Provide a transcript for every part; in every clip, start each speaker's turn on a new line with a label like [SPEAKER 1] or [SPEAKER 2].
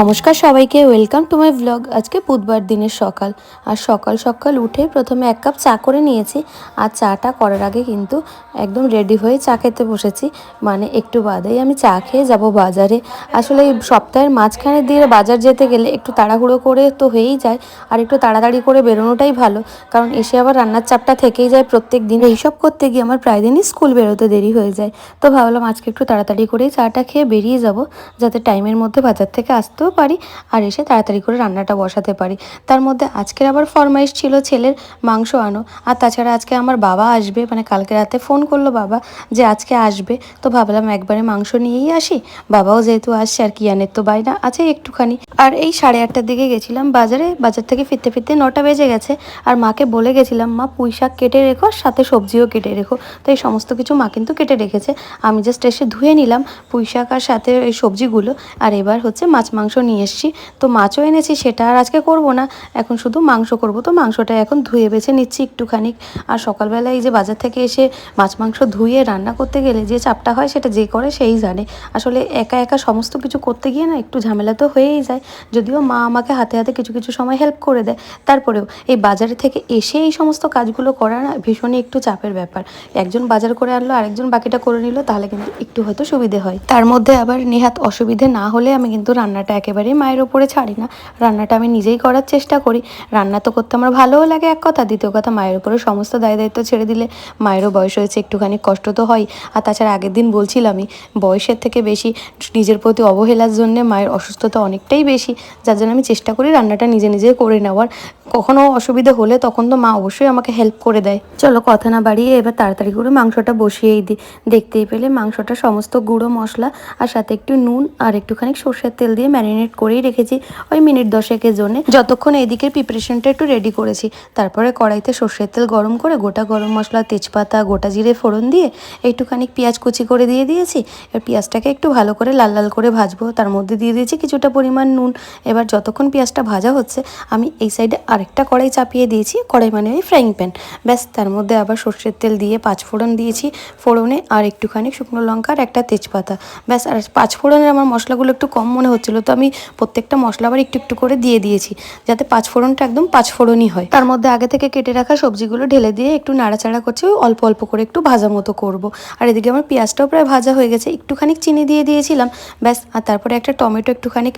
[SPEAKER 1] নমস্কার সবাইকে welcome to my blog আজকে বুধবার দিনের সকাল। আর সকাল সকাল উঠে প্রথমে এক কাপ চা করে নিয়েছি। আর চাটা করার আগে কিন্তু একদম রেডি হয়ে চা খেতে বসেছি। মানে একটু বাদেই আমি চা খেয়ে যাব বাজারে। আসলে এই সপ্তাহের মাঝখানে দিয়ে বাজার যেতে গেলে একটু তাড়াহুড়ো করে তো হয়েই যায়। আর একটু তাড়াতাড়ি করে বেরোনোটাই ভালো। কারণ এসে আবার রান্নার চাপটা থেকেই যায় প্রত্যেক দিন এইসব করতে গিয়ে আমার প্রায় দিনই স্কুল বেরোতে দেরি হয়ে যায়। তো ভাবলাম আজকে একটু তাড়াতাড়ি করেই চাটা খেয়ে বেরিয়ে যাব। যাতে টাইমের মধ্যে বাজার থেকে আসতেও পারি আর এসে তাড়াতাড়ি করে রান্নাটা বসাতে পারি। তার মধ্যে আজকের আবার ফরমাইশ ছিল ছেলের মাংস আনো। আর তাছাড়া আজকে আমার বাবা আসবে মানে কালকে রাতে ফোন করল বাবা যে আজকে আসবে। তো ভাবলাম একবারে মাংস নিয়েই আসি। বাবাও যেহেতু আসছে আর কি কিয়ানের তো বাইনা আছে একটুখানি। আর এই সাড়ে আটটার দিকে গেছিলাম বাজারে, বাজার থেকে ফিরতে ফিরতে নটা বেজে গেছে। আর মাকে বলে গেছিলাম, মা, পুঁই শাক কেটে রেখো, সাথে সবজিও কেটে রেখো। তো এই সমস্ত কিছু মা কিন্তু কেটে রেখেছে। আমি জাস্ট এসে ধুয়ে নিলাম পুঁই শাক আর সাথে এই সবজিগুলো। আর এবার হচ্ছে মাছ মাংস নিয়ে এসেছি। তো মাছও এনেছি, সেটা আর আজকে করব না। এখন শুধু মাংস করব। তো মাংসটা এখন ধুয়ে বেছে নিচ্ছি একটুখানি। আর সকালবেলা এই যে বাজার থেকে এসে মাছ মাংস ধুয়ে রান্না করতে গেলে যে চাপটা হয়, সেটা যে করে সেই জানে। আসলে একা একা সমস্ত কিছু করতে গিয়ে না একটু ঝামেলা তো হয়েই যায়। যদিও মা আমাকে হাতে হাতে কিছু কিছু সময় হেল্প করে দেয়। তারপরেও এই বাজারে থেকে এসে এই সমস্ত কাজগুলো করা না ভীষণই একটু চাপের ব্যাপার। একজন বাজার করে আনলো, আরেকজন বাকিটা করে নিল, তাহলে কিন্তু একটু হয়তো সুবিধে হয়। তার মধ্যে আবার নেহাত অসুবিধে না হলে আমি কিন্তু রান্নাটা একেবারেই মায়ের ওপরে ছাড়ি না। রান্নাটা আমি নিজেই করার চেষ্টা করি। রান্না তো করতে আমার ভালোও লাগে এক কথা, দ্বিতীয় কথা মায়ের উপরে সমস্ত দায় দায়িত্ব ছেড়ে দিলে মায়েরও বয়স হয়েছে, একটুখানি কষ্ট তো হয়। আর তাছাড়া আগের দিন বলছিলামই বয়সের থেকে বেশি নিজের প্রতি অবহেলার জন্য মায়ের অসুস্থতা অনেকটাই বেশি। যার জন্য আমি চেষ্টা করি রান্নাটা নিজে নিজে করে নেওয়ার। কখনো অসুবিধা হলে তখন তো মা অবশ্যই আমাকে হেল্প করে দেয়। চলো কথা না বাড়িয়ে এবার তাড়াতাড়ি করে মাংসটা বসিয়েই দিই। দেখতেই পেলে মাংসটা সমস্ত গুঁড়ো মশলা আর সাথে একটু নুন আর একটুখানি সর্ষের তেল দিয়ে ম্যারিনেট করেই রেখেছি ওই মিনিট দশেকের জন্য। যতক্ষণ এইদিকে প্রিপারেশনটা একটু রেডি করেছি। তারপরে কড়াইতে সর্ষের তেল গরম করে গোটা গরম মশলা, তেজপাতা, গোটা জিরে, ফোড়ন দিয়ে একটুখানি পেঁয়াজ কুচি করে দিয়ে দিয়েছি। এবার পেঁয়াজটাকে একটু ভালো করে লাল লাল করে ভাজবো। তার মধ্যে দিয়ে দিয়েছি কিছুটা পরিমাণ নুন। এবার যতক্ষণ পেঁয়াজটা ভাজা হচ্ছে, আমি এই সাইডে আরেকটা কড়াই চাপিয়ে দিয়েছি। কড়াই মানে ওই ফ্রাইং প্যান ব্যাস, তার মধ্যে আবার সর্ষের তেল দিয়ে পাঁচ ফোড়ন দিয়েছি। ফোড়নে আর একটুখানি শুকনো লঙ্কার একটা তেজপাতা। ব্যাস, আর পাঁচ ফোড়নের আমার মশলাগুলো একটু কম মনে হচ্ছিল, তো আমি প্রত্যেকটা মশলা আবার একটু একটু করে দিয়ে দিয়েছি, যাতে পাঁচফোড়নটা একদম পাঁচফোড়নই হয়। তার মধ্যে আগে থেকে কেটে রাখা সবজিগুলো ঢেলে দিয়ে একটু নাড়াচাড়া করছি অল্প অল্প করে একটু ভাজা মতো করব। আর এদিকে আমার পেঁয়াজটাও প্রায় ভাজা হয়ে গেছে একটুখানি চিনি দিয়ে দিয়েছিলাম, ব্যাস। আর তারপরে একটা টমেটো একটুখানি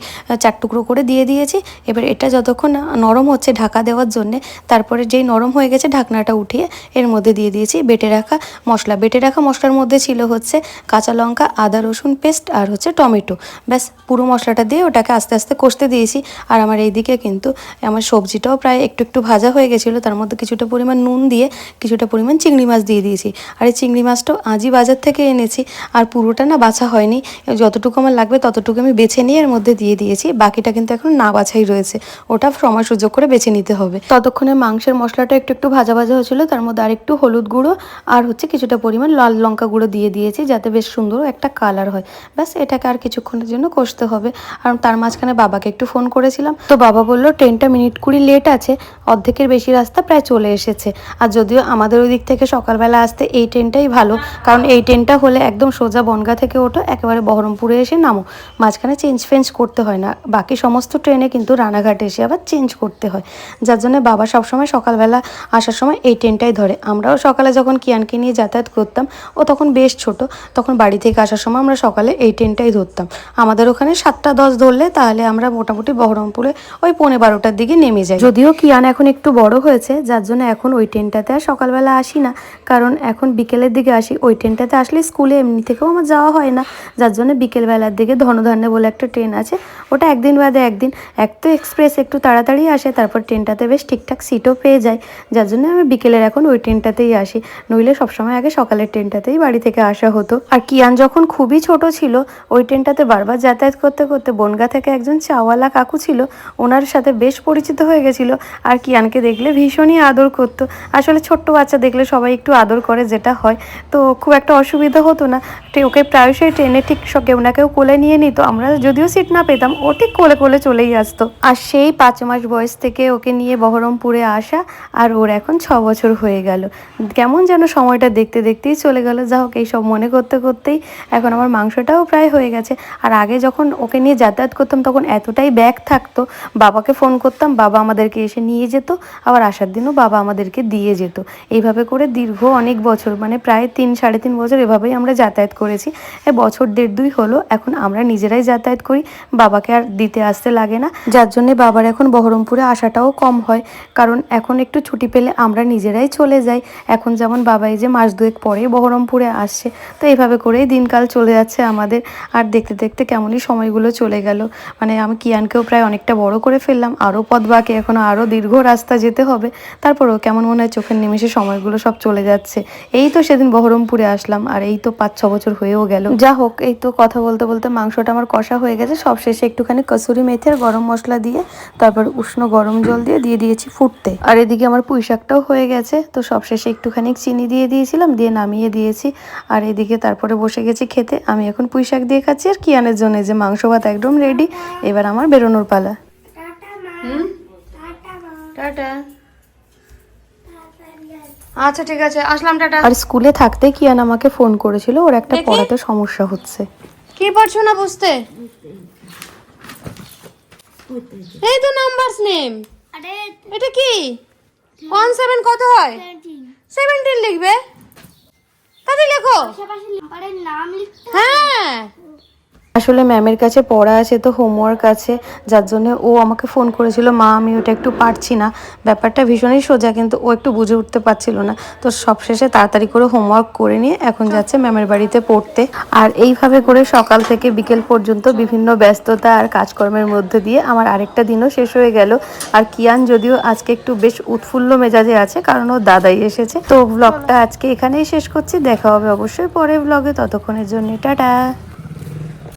[SPEAKER 1] চার টুকরো করে দিয়ে দিয়েছি। এবার এটা যতক্ষণ নরম হচ্ছে ঢাকা দেওয়ার জন্যে, তারপরে যেই নরম হয়ে গেছে ঢাকনাটা উঠিয়ে, এর মধ্যে দিয়ে দিয়েছি বেটে রাখা মশলা। বেটে রাখা মশলার মধ্যে ছিল হচ্ছে কাঁচা লঙ্কা, আদা রসুন পেস্ট আর হচ্ছে টমেটো। ব্যাস, পুরো মশলাটা দিয়ে ওটাকে আস্তে আস্তে কষতে দিয়েছি। আর আমার এইদিকে কিন্তু আমার সবজিটাও প্রায় একটু একটু ভাজা হয়ে গেছিল। তার মধ্যে কিছুটা পরিমাণ নুন দিয়ে কিছুটা পরিমাণ চিংড়ি মাছ দিয়ে দিয়েছি। আর এই চিংড়ি মাছটাও আজই বাজার থেকে এনেছি। আর পুরোটা না বাছা হয়নি। যতটুকু আমার লাগবে ততটুকু আমি বেছে নিয়ে এর মধ্যে দিয়ে দিয়েছি। বাকিটা কিন্তু এখন না বাছাই রয়েছে। ওটা সময় সুযোগ করে বেছে নিতে হবে। ততক্ষণে মাংসের মশলাটা একটু একটু ভাজা ভাজা হয়েছিল। তার মধ্যে আর একটু হলুদ গুঁড়ো আর হচ্ছে কিছুটা পরিমাণ লাল লঙ্কা গুঁড়ো দিয়ে দিয়েছি। যাতে বেশ সুন্দর একটা কালার হয়। ব্যাস, এটাকে আর কিছুক্ষণের জন্য কষতে হবে। আর তার মাঝখানে বাবাকে একটু ফোন করেছিলাম। তো বাবা বলল, ট্রেনটা মিনিট কুড়ি লেট আছে, অর্ধেকের বেশি রাস্তা প্রায় চলে এসেছে। আর যদিও আমাদের ওই দিক থেকে সকালবেলা আসতে এই ট্রেনটাই ভালো, কারণ এই ট্রেনটা হলে একদম সোজা বনগা থেকে ওঠো, একেবারে বহরমপুরে এসে নামো। মাঝখানে চেঞ্জ ফেঞ্জ করতে হয় না, বাকি সমস্ত ট্রেনে কিন্তু রানাঘাটে এসে আবার চেঞ্জ করতে হয়। যার জন্য বাবা সবসময় সকালবেলা আসার সময় এই ট্রেনটাই ধরে। আমরাও সকালে যখন কিয়ানকে নিয়ে যাতায়াত করতাম, ও তখন বেশ ছোট, তখন বাড়ি থেকে আসার সময় আমরা সকালে এই ট্রেনটাই ধরতাম। আমাদের ওখানে সাতটা দশ ধরলে তাহলে আমরা মোটামুটি বহরমপুরে ওই পৌনে বারোটার দিকে নেমে যাই। যদিও কিয়ান এখন একটু বড় হয়েছে, যার জন্য এখন ওই ট্রেনটাতে আর সকালবেলা আসি না। কারণ এখন বিকেলের দিকে আসি, ওই ট্রেনটাতে আসলে স্কুলে এমনি থেকেও আমার যাওয়া হয় না। যার জন্য বিকেলবেলার দিকে ধনধান্যে বলে একটা ট্রেন আছে, ওটা একদিন বাদে একদিন। এক তো এক্সপ্রেস একটু তাড়াতাড়ি আসে, তারপর ট্রেনটাতে বেশ ঠিকঠাক সিটও পেয়ে যায়। যার জন্য আমি বিকেলের এখন ওই ট্রেনটাতেই আসি। নইলে সবসময় আগে সকালের ট্রেনটাতেই বাড়ি থেকে আসা হতো। আর কিয়ান যখন খুবই ছোট ছিল, ওই ট্রেনটাতে বারবার যাতায়াত করতে করতে বনগা থেকে একজন চাওয়ালা কাকু ছিল, ওনার সাথে বেশ পরিচিত হয়ে গেছিল আর কিয়ানকে দেখলে ভীষণই আদর করতো। আসলে ছোট্ট বাচ্চা দেখলে সবাই একটু আদর করে যেটা হয়। তো খুব একটা অসুবিধা হতো না। ওকে প্রায়শই ট্রেনে ঠিক কেউ না কেউ কোলে নিয়ে নিত। আমরা যদিও সিট না পেতাম, ও ঠিক কোলে কোলে চলেই আসতো। আর সেই পাঁচ মাস বয়স থেকে ওকে নিয়ে বহরমপুরে আসা আর ওর এখন ছ বছর হয়ে গেল। কেমন যেন সময়টা দেখতে দেখতেই চলে গেল। যা হোক এইসব মনে করতে করতেই এখন আমার মাংসটাও প্রায় হয়ে গেছে। আর আগে যখন ওকে নিয়ে যাতায়াত যাতায়াত করতাম তখন এতটাই ব্যাগ থাকতো, বাবাকে ফোন করতাম, বাবা আমাদেরকে এসে নিয়ে যেত, আবার আসার দিনও বাবা আমাদেরকে দিয়ে যেত। এইভাবে করে দীর্ঘ অনেক বছর মানে প্রায় তিন, সাড়ে তিন বছর এভাবেই আমরা যাতায়াত করেছি। বছর দেড় দুই হলো, এখন আমরা নিজেরাই যাতায়াত করি, বাবাকে আর দিতে আসতে লাগে না। যার জন্য বাবার এখন বহরমপুরে আসাটাও কম হয়, কারণ এখন একটু ছুটি পেলে আমরা নিজেরাই চলে যাই। এখন যেমন বাবা এই যে মাস দুয়েক পরে বহরমপুরে আসছে, তো এইভাবে করেই দিনকাল চলে যাচ্ছে আমাদের। আর দেখতে দেখতে কেমনই সময়গুলো চলে গেল। মানে আমি কিয়ানকেও প্রায় অনেকটা বড় করে ফেললাম। আরও পথ বাকি, এখনও আরও দীর্ঘ রাস্তা যেতে হবে। তারপরেও কেমন মনে হয় চোখের নিমেষে সময়গুলো সব চলে যাচ্ছে। এই তো সেদিন বহরমপুরে আসলাম, আর এই তো পাঁচ ছ বছর হয়েও গেল। যা হোক, এই তো কথা বলতে বলতে মাংসটা আমার কষা হয়ে গেছে। সব শেষে একটুখানি কসুরি মেথি আর গরম মশলা দিয়ে, তারপর উষ্ণ গরম জল দিয়ে দিয়ে দিয়েছি ফুটতে। আর এদিকে আমার পুঁই শাকটাও হয়ে গেছে, তো সব শেষে একটুখানি চিনি দিয়ে দিয়েছিলাম, দিয়ে নামিয়ে দিয়েছি। আর এদিকে তারপরে বসে গেছি খেতে। আমি এখন পুঁই শাক দিয়ে খাচ্ছি, আর কিয়ানের জন্য যে মাংস ভাত একদম রেডি এবার আমার বেরোনোর পালা। হুম? টাটা। আচ্ছা ঠিক আছে আসলাম টাটা। আর স্কুলে থাকতে কি কিয়ান আমাকে ফোন করেছিল ওর একটা পড়াতে সমস্যা হচ্ছে।
[SPEAKER 2] কি পারছ না বুঝতে? এই তো নাম্বারস নেম
[SPEAKER 3] আরে
[SPEAKER 2] এটা কি? ওয়ান সেভেন কত হয়? সেভেন্টিন লিখবে? তাতে লেখো।
[SPEAKER 3] পাশাপাশি নাম লিখতে
[SPEAKER 2] হ্যাঁ।
[SPEAKER 1] আসলে ম্যামের কাছে পড়া আছে, তো হোমওয়ার্ক আছে, যার জন্য ও আমাকে ফোন করেছিল, মা, আমি ওটা একটু পারছি না। ব্যাপারটা ভীষণই সোজা, কিন্তু ও একটু বুঝে উঠতে পারছিল না। তো সবশেষে তাড়াতাড়ি করে হোমওয়ার্ক করে নিয়ে এখন যাচ্ছে ম্যামের বাড়িতে পড়তে। আর এইভাবে করে সকাল থেকে বিকেল পর্যন্ত বিভিন্ন ব্যস্ততা আর কাজকর্মের মধ্যে দিয়ে আমার আরেকটা দিনও শেষ হয়ে গেল। আর কিয়ান যদিও আজকে একটু বেশ উৎফুল্ল মেজাজে আছে, কারণ ও দাদাই এসেছে। তো ব্লগটা আজকে এখানেই শেষ করছি, দেখা হবে অবশ্যই পরে ব্লগে ততক্ষণের জন্য, টাটা!